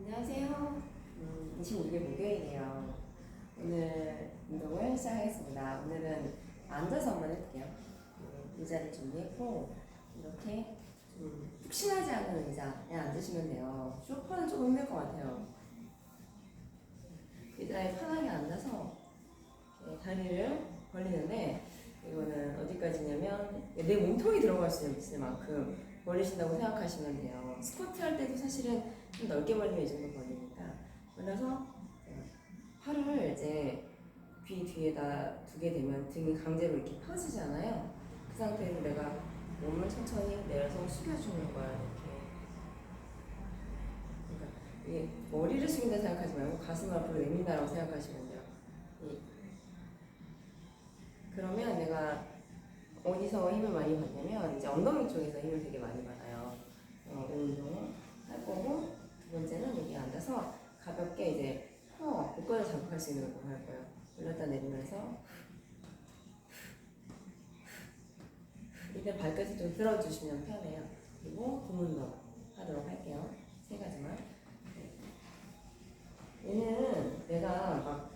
안녕하세요. 음, 26일 목요일이에요. 오늘 운동을 시작하겠습니다. 오늘은 앉아서 한번 해볼게요. 음, 의자를 준비했고 이렇게 좀 푹신하지 않은 의자에 앉으시면 돼요. 쇼파는 조금 힘들 것 같아요. 의자에 편하게 앉아서 다리를 벌리는데 이거는 어디까지냐면 내 몸통이 들어갈 수 있을 만큼 벌리신다고 생각하시면 돼요. 스쿼트 할 때도 사실은 좀 넓게 벌리면 이 정도 벌리니까 그래서 팔을 이제 귀 뒤에다 두게 되면 등이 강제로 이렇게 펴지잖아요. 그 상태에서 내가 몸을 천천히 내려서 숙여주는 거야 이렇게. 그러니까 이게 머리를 숙인다 생각하지 말고 가슴 앞으로 내민다라고 생각하시면 돼요. 이- 그러면 내가 어디서 힘을 많이 받냐면 이제 엉덩이 쪽에서 힘을 되게 많이 받아요. 어, 이 운동을 할 거고 두 번째는 여기 앉아서 가볍게 이제 코어, 복근을 자극할 수 있는 운동을 할 거예요. 올렸다 내리면서 이때 발끝을 좀 들어주시면 편해요. 그리고 구문도 하도록 할게요. 세 가지만. 네. 얘는 내가 막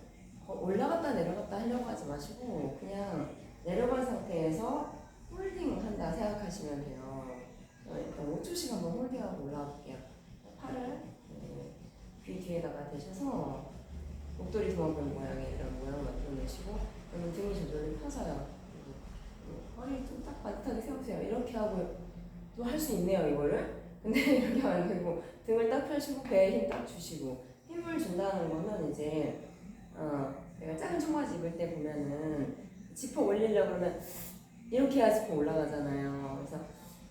올라갔다 내려갔다 하려고 하지 마시고 그냥 내려간 상태에서 홀딩 한다 생각하시면 돼요. 어, 일단 5초씩 한번 홀딩하고 올라가 볼게요. 팔을 네, 귀 뒤에다가 대셔서 목도리 도망가는 모양의 이런 모양을 만들어내시고 그러면 등이 저절로 펴서요. 그리고 허리를 좀딱 반듯하게 세우세요. 이렇게 하고 또 할 수 있네요, 이거를. 근데 이렇게 안 되고 등을 딱 펴시고 배에 힘 딱 주시고 힘을 준다는 거는 이제 어, 내가 작은 청바지 입을 때 보면은 지퍼 올리려고 그러면 이렇게 해야 지퍼 올라가잖아요. 그래서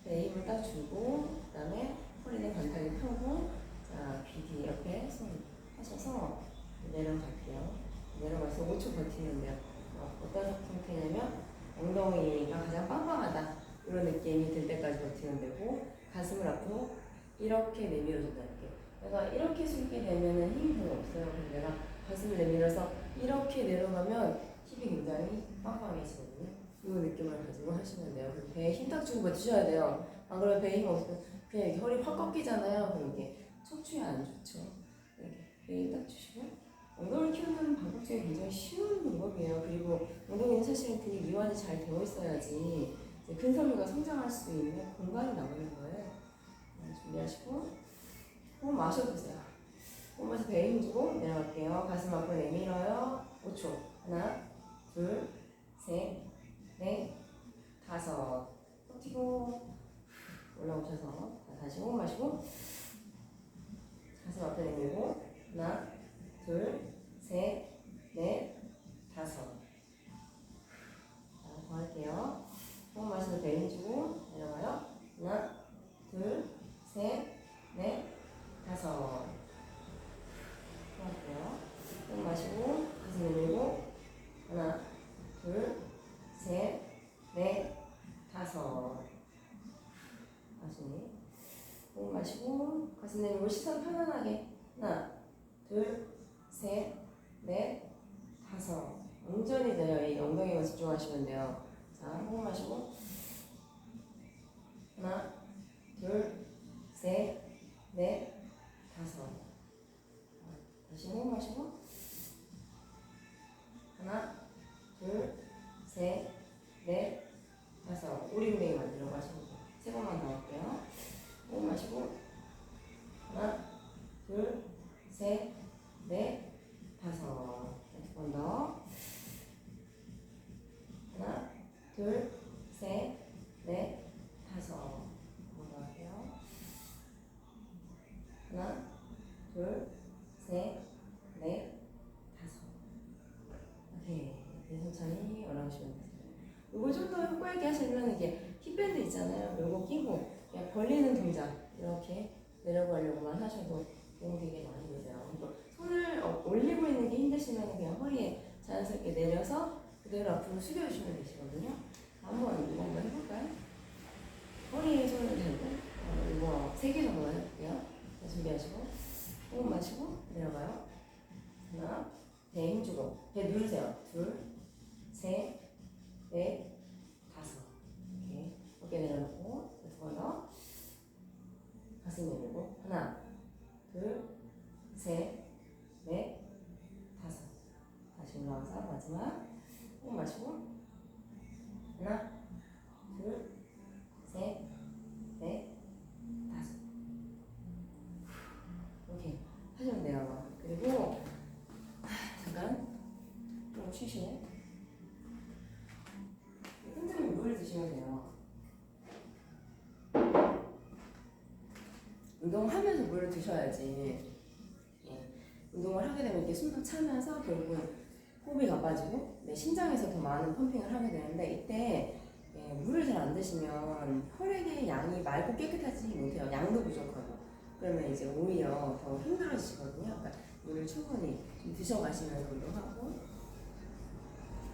배에 힘을 딱 주고 그 다음에 허리는 반타게 펴고 자, 귀뒤 옆에 손 하셔서 내려갈게요. 내려가서 5초 버티면 돼요. 어, 어떤 상태냐면 엉덩이가 가장 빵빵하다 이런 느낌이 들 때까지 버티면 되고 가슴을 앞으로 이렇게 내밀어준다 이렇게. 내가 이렇게 숙게 되면은 힘이 별로 없어요. 그래서 내가 가슴을 내밀어서 이렇게 내려가면 힙이 굉장히 빵빵해지거든요. 이 느낌을 가지고 하시면 돼요. 배에 힘딱 주고 버티셔야 돼요. 안 그러면 배에 힘 없으면 그냥 이렇게 허리 확 꺾이잖아요. 그럼 이게 척추에 안 좋죠. 이렇게 배에 딱 주시고 엉덩이를 키우는 방법 중에 굉장히 쉬운 방법이에요. 그리고 엉덩이는 사실은 근육 이완이 잘 되어 있어야지 근섬유가 성장할 수 있는 공간이 나오는 거예요. 네, 준비하시고 호흡 마셔보세요. 호흡에서 배에 힘주고 내려갈게요. 가슴 앞으로 내밀어요. 5초. 하나, 둘, 셋, 넷, 다섯. 버티고 올라오셔서 자, 다시 호흡 마시고 마시고 가슴 내밀고 시선 편안하게 하나, 둘, 셋, 넷, 다섯. 온전히 돼요. 이 엉덩이만 집중하시면 돼요. 자, 호흡 마시고 천천히 올라오시면 되세요. 이거 좀더 효과 있게 하시려면 이게 힙밴드 있잖아요. 요거 끼고 그냥 벌리는 동작 이렇게 내려가려고만 하셔도 도움 되게 많이 되세요. 손을 어, 올리고 있는 게 힘드시면 그냥 허리에 자연스럽게 내려서 그대로 앞으로 숙여주시면 되시거든요. 한번 이거 한번 해볼까요? 허리에 손을 대고 어, 이거 세 개 정도 해볼게요. 자, 준비하시고 호흡 마시고 내려가요. 하나, 배 힘주고 배 누르세요. 둘, 셋, 넷, 다섯. 이렇게 어깨 내밀고 하나, 둘, 셋, 넷, 다섯. 다시 올라와서 마지막 꼭 마시고 하나, 둘, 셋, 넷, 다섯. 이렇게 하시면 돼요. 그리고 하, 잠깐 좀 쉬시네. 틈틈이 물을 드시면 돼요. 운동하면서 물을 드셔야지. 예. 운동을 하게 되면 이렇게 숨도 차면서 결국은 호흡이 가빠지고 내 심장에서 더 많은 펌핑을 하게 되는데 이때 예, 물을 잘 안 드시면 혈액의 양이 맑고 깨끗하지 못해요. 양도 부족하고 그러면 이제 오히려 더 힘들어지시거든요. 그러니까 물을 충분히 좀 드셔가시면서 운동하고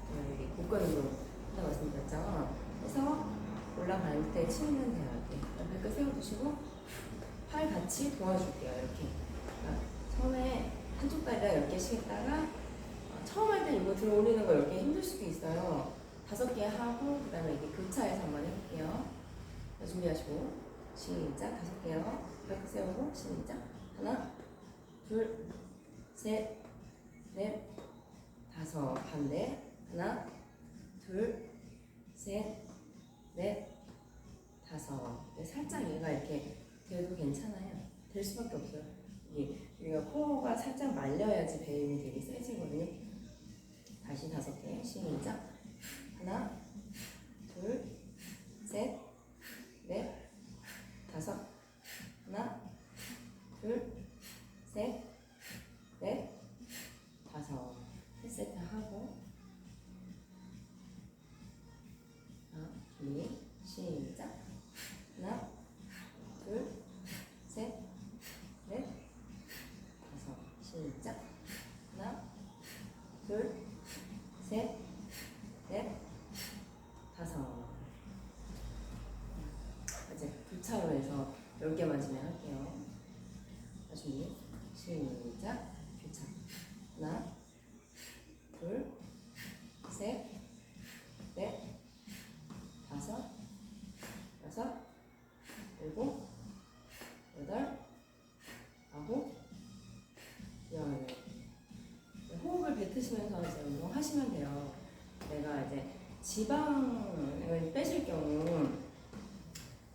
음, 이렇게 복근 운동 한다고 말씀드렸죠. 그래서 올라갈 때 치면 돼요. 이렇게 발끝 세워두시고 팔 같이 도와줄게요. 이렇게. 그러니까 처음에 한쪽 다리랑 10개씩 했다가 어, 처음 할 때 이거 들어 올리는 거 10개 힘들 수도 있어요. 다섯 개 하고 그 다음에 이게 교차해서 한번 해볼게요. 자, 준비하시고 시작 다섯 개요. 발끝 세우고 시작 하나 둘셋넷 다섯 반대 하나 둘셋넷 다섯 네, 살짝 얘가 이렇게 돼도 괜찮아요. 될 수밖에 없어요. 이게 우리가 코어가 살짝 말려야지 배임이 되게 세지거든요. 다시 다섯 개 시작. 하나, 지방을 빼실 경우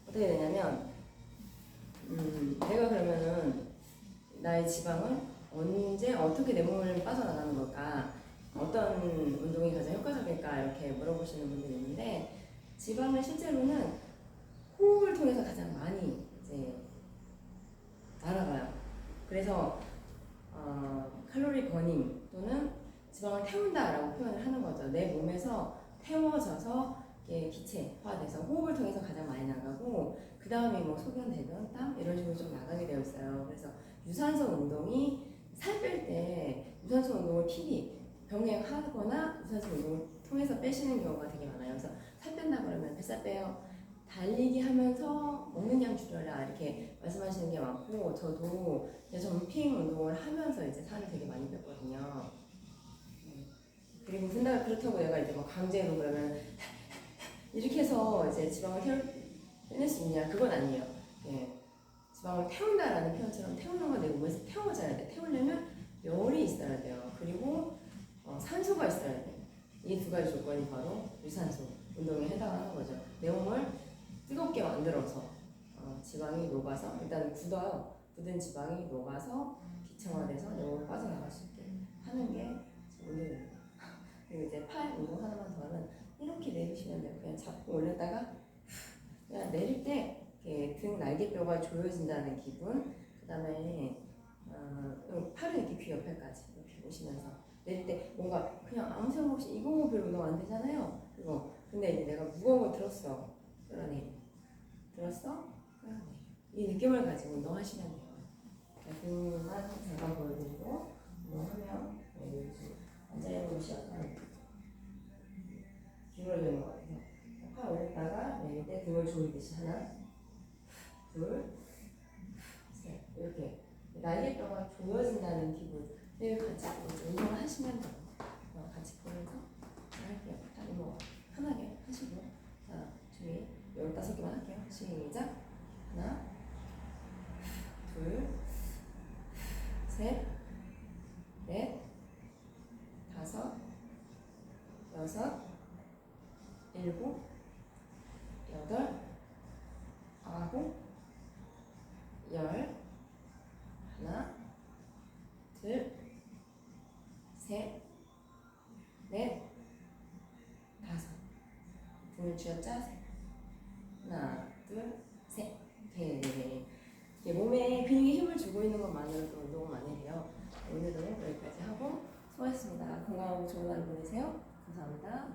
어떻게 되냐면, 음, 내가 그러면은 나의 지방을 언제 어떻게 내 몸을 빠져나가는 걸까? 어떤 운동이 가장 효과적일까? 이렇게 물어보시는 분들이 있는데 지방을 실제로는 호흡을 통해서 가장 많이 이제 날아가요. 그래서 어, 칼로리 버닝 또는 지방을 태운다라고 표현을 하는 거죠. 내 몸에서 태워져서 이게 기체화돼서 호흡을 통해서 가장 많이 나가고 그 다음에 뭐 소변, 대변, 땀 이런 식으로 좀 나가게 되어 있어요. 그래서 유산소 운동이 살 뺄 때 유산소 운동을 필히 병행하거나 유산소 운동을 통해서 빼시는 경우가 되게 많아요. 그래서 살 뺀다 그러면 뱃살 빼요. 달리기 하면서 먹는 양 줄여라 이렇게 말씀하시는 게 많고 저도 이제 점핑 운동을 하면서 이제 살을 되게 많이 뺐거든요. 음. 그리고 근데 그렇다고 내가 이제 막 강제로 그러면 이렇게 해서 이제 지방을 태울, 수 있냐 그건 아니에요. 예. 지방을 태운다라는 표현처럼 태우는 건 내 몸에서 태워져야 돼. 태우려면 열이 있어야 돼요. 그리고 어, 산소가 있어야 돼. 이 두 가지 조건이 바로 유산소 운동에 해당하는 거죠. 내 몸을 뜨겁게 만들어서 어, 지방이 녹아서 일단 굳어요. 굳은 지방이 녹아서 기체화돼서 내 몸을 빠져나갈 수 있게 하는 게 운동입니다. 그리고 이제 팔 운동 하나만 더 하면 이렇게 내리시면 돼요. 그냥 잡고 올렸다가 그냥 내릴 때 이렇게 등 날개뼈가 조여진다는 기분. 그 다음에 어, 팔을 이렇게 귀 옆에까지 이렇게 보시면서 내릴 때 뭔가 그냥 아무 생각 없이 별로 운동 안 되잖아요. 이거 근데 이제 내가 무거운 거 들었어. 끌어내. 들었어? 이 느낌을 가지고 운동하시면 돼요. 자, 등만 잠깐 보여드리고 운동하면 네, 여기 앉아있는 곳이 약간 기울어져 있는 것 같아서 팔 올렸다가 내릴 때 등을 조이듯이 하나 둘 셋 이렇게 날개뼈가 조여진다는 기분을 가지고 운동을 하시면 돼요. 어, 같이 보면서 할게요. 뭐 편하게 하시고 자 준비 열다섯 개만 할게요. 시작 하나 셋, 넷, 다섯, 여섯, 일곱, 여덟, 아홉, 열, 하나, 둘, 셋, 넷, 다섯. 등을 쥐어짜세요. 하나, 둘, 셋. 오케이. 이게 몸에 근육에 힘을 주고 있는 것만으로도 운동은 많이 돼요. 오늘은 여기까지 하고 수고하셨습니다. 건강하고 좋은 하루 보내세요. 감사합니다.